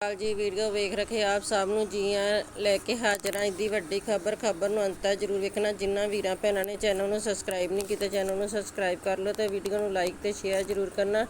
ਹਾਲ ਜੀ, ਵੀਡੀਓ ਵੇਖ ਰਹੇ ਆਪ ਸਭ ਨੂੰ ਜੀਆਂ ਲੈ ਕੇ ਹਾਜ਼ਰ ਹਾਂ। ਦੀ ਵੱਡੀ ਖਬਰ ਖਬਰ ਨੂੰ ਅੰਤ ਜਰੂਰ ਵੇਖਣਾ। ਜਿਨ੍ਹਾਂ ਵੀਰਾਂ ਭੈਣਾਂ ਨੇ ਚੈਨਲ ਨੂੰ ਸਬਸਕ੍ਰਾਈਬ ਨਹੀਂ ਕੀਤਾ, ਚੈਨਲ ਨੂੰ ਸਬਸਕ੍ਰਾਈਬ ਕਰ ਲਓ ਤੇ ਵੀਡੀਓ ਨੂੰ ਲਾਈਕ ਤੇ ਸ਼ੇਅਰ ਜਰੂਰ ਕਰਨਾ।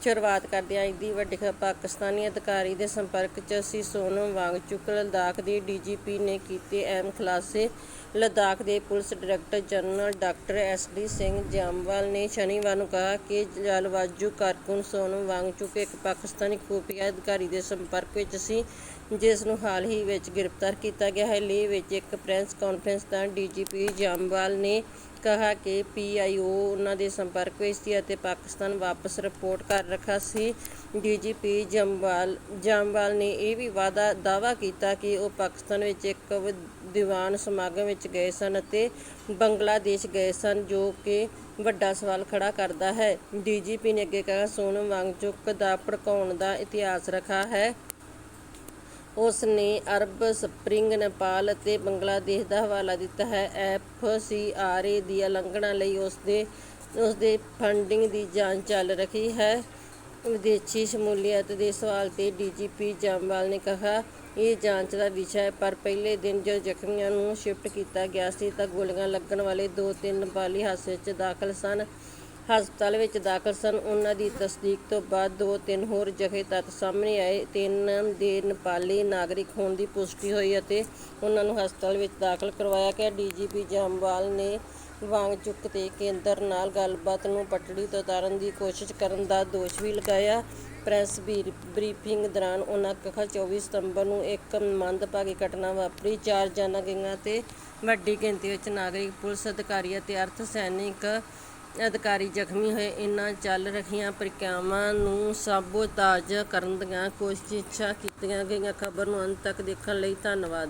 ਸ਼ੁਰੂਆਤ ਕਰਦੇ ਹਾਂ। ਦੀ ਵੱਡੀ ਖਬਰ, ਪਾਕਿਸਤਾਨੀ ਅਧਿਕਾਰੀ ਦੇ ਸੰਪਰਕ 'ਚ ਅਸੀਂ ਸੋਨਮ ਵਾਂਗਚੁਕ ਲਦਾਖ ਦੇ ਡੀਜੀਪੀ ਨੇ ਕੀਤੇ ਅਹਿਮ ਖੁਲਾਸੇ। ਲਦਾਖ ਦੇ police director general doctor S D Singh Jamwal ਨੇ ਸ਼ਨੀਵਾਰ ਨੂੰ ਕਿਹਾ ਕਿ ਜਲਵਾਜੂ ਕਾਰਕੁਨ ਸੋਨਮ ਵਾਂਗਚੁਕ ਇੱਕ ਪਾਕਿਸਤਾਨੀ ਖੂਫੀਆ ਅਧਿਕਾਰੀ ਦੇ ਸੰਪਰਕ ਵਿੱਚ ਸੀ। ਜਿਸ ਨੂੰ ਹਾਲ ਹੀ ਵਿੱਚ ਗ੍ਰਿਫਤਾਰ ਕੀਤਾ ਗਿਆ ਹੈ। ਲੇ ਵਿੱਚ ਇੱਕ ਪ੍ਰੈਸ ਕਾਨਫਰੰਸ ਦੌਰਾਨ ਡੀਜੀਪੀ ਜਾਮਵਾਲ ਨੇ ਕਿਹਾ ਕਿ ਪੀਆਈਓ ਉਹਨਾਂ ਦੇ ਸੰਪਰਕ ਵਿੱਚ ਸੀ ਅਤੇ ਪਾਕਿਸਤਾਨ ਵਾਪਸ ਰਿਪੋਰਟ ਕਰ ਰੱਖਾ ਸੀ। ਡੀਜੀਪੀ ਜੰਬਾਲ ਜੰਬਾਲ ਨੇ ਇਹ ਵੀ ਵਾਦਾ ਦਾਵਾ ਕੀਤਾ ਕਿ ਉਹ ਪਾਕਿਸਤਾਨ ਵਿੱਚ ਇੱਕ ਦੀਵਾਨ ਸਮਾਗਮ ਵਿੱਚ ਗਏ ਸਨ ਅਤੇ ਬੰਗਲਾਦੇਸ਼ ਗਏ ਸਨ, ਜੋ ਕਿ ਵੱਡਾ ਸਵਾਲ ਖੜਾ ਕਰਦਾ ਹੈ। ਡੀਜੀਪੀ ਨੇ ਅੱਗੇ ਕਿਹਾ ਸੋਨਮ ਵਾਂਗਚੁਕ ਦਾ ਭੜਕਾਉਣ ਦਾ ਇਤਿਹਾਸ ਰੱਖਾ ਹੈ। ਉਸ ਨੇ ਅਰਬ ਸਪਰਿੰਗ ਨੇਪਾਲ ਅਤੇ ਬੰਗਲਾਦੇਸ਼ ਦਾ ਹਵਾਲਾ ਦਿੱਤਾ ਹੈ। ਐਫ ਸੀ ਆਰ ਏ ਦੀ ਉਲੰਘਣਾ ਲਈ ਉਸ ਦੇ ਉਸ ਦੇ ਫੰਡਿੰਗ ਦੀ ਜਾਂਚ ਚੱਲ ਰਹੀ ਹੈ। ਵਿਦੇਸ਼ੀ ਸ਼ਮੂਲੀਅਤ ਦੇ ਸਵਾਲ ਤੇ ਡੀਜੀਪੀ ਜੰਵਾਲ ਨੇ ਕਿਹਾ, ਇਹ ਜਾਂਚ ਦਾ ਵਿਸ਼ਾ ਹੈ, ਪਰ ਪਹਿਲੇ ਦਿਨ ਜੋ ਜ਼ਖਮੀਆਂ ਨੂੰ ਸ਼ਿਫਟ ਕੀਤਾ ਗਿਆ ਸੀ ਤਾਂ ਗੋਲੀਆਂ ਲੱਗਣ ਵਾਲੇ ਦੋ ਤਿੰਨ ਬਾਲੀ ਹਾਦਸੇ 'ਚ ਦਾਖਲ ਸਨ। ਹਸਪਤਾਲ ਵਿੱਚ ਦਾਖਲ ਸਨ। ਉਹਨਾਂ ਦੀ ਤਸਦੀਕ ਤੋਂ ਬਾਅਦ ਦੋ ਤਿੰਨ ਹੋਰ ਜਖੇ ਤੱਤ ਸਾਹਮਣੇ ਆਏ। ਤਿੰਨ ਦੇ ਨੇਪਾਲੀ ਨਾਗਰਿਕ ਹੋਣ ਦੀ ਪੁਸ਼ਟੀ ਹੋਈ ਅਤੇ ਉਹਨਾਂ ਨੂੰ ਹਸਪਤਾਲ ਵਿੱਚ ਦਾਖਲ ਕਰਵਾਇਆ ਗਿਆ। ਡੀਜੀਪੀ ਜੰਵਾਲ ਨੇ ਵਾਂਗਚੁਕ ਤੇ ਕੇਂਦਰ ਨਾਲ ਗੱਲਬਾਤ ਨੂੰ ਪਟੜੀ ਤੋਂ ਉਤਾਰਨ ਦੀ ਕੋਸ਼ਿਸ਼ ਕਰਨ ਦਾ ਦੋਸ਼ ਵੀ ਲਗਾਇਆ। ਪ੍ਰੈਸ ਬਰੀ- ਬਰੀਫਿੰਗ ਦੌਰਾਨ ਉਹਨਾਂ ਕਿਹਾ 24 ਸਤੰਬਰ ਨੂੰ ਇੱਕ ਮੰਦਭਾਗੀ ਘਟਨਾ ਵਾਪਰੀ। ਚਾਰ ਜਾਨਾਂ ਗਈਆਂ ਤੇ ਵੱਡੀ ਗਿਣਤੀ ਵਿੱਚ ਨਾਗਰਿਕ, ਪੁਲਿਸ ਅਧਿਕਾਰੀ ਅਤੇ ਅਰਧ ਸੈਨਿਕ ਅਧਿਕਾਰੀ ਜ਼ਖਮੀ ਹੋਏ। ਇਨ੍ਹਾਂ ਚੱਲ ਰਹੀਆਂ ਪ੍ਰਕਿਰਿਆਵਾਂ ਨੂੰ ਸਾਬੋਤਾਜ ਕਰਨ ਦੀਆਂ ਕੋਸ਼ਿਸ਼ਾਂ ਕੀਤੀਆਂ ਗਈਆਂ। ਖਬਰ ਨੂੰ ਅੰਤ ਤੱਕ ਦੇਖਣ ਲਈ ਧੰਨਵਾਦ।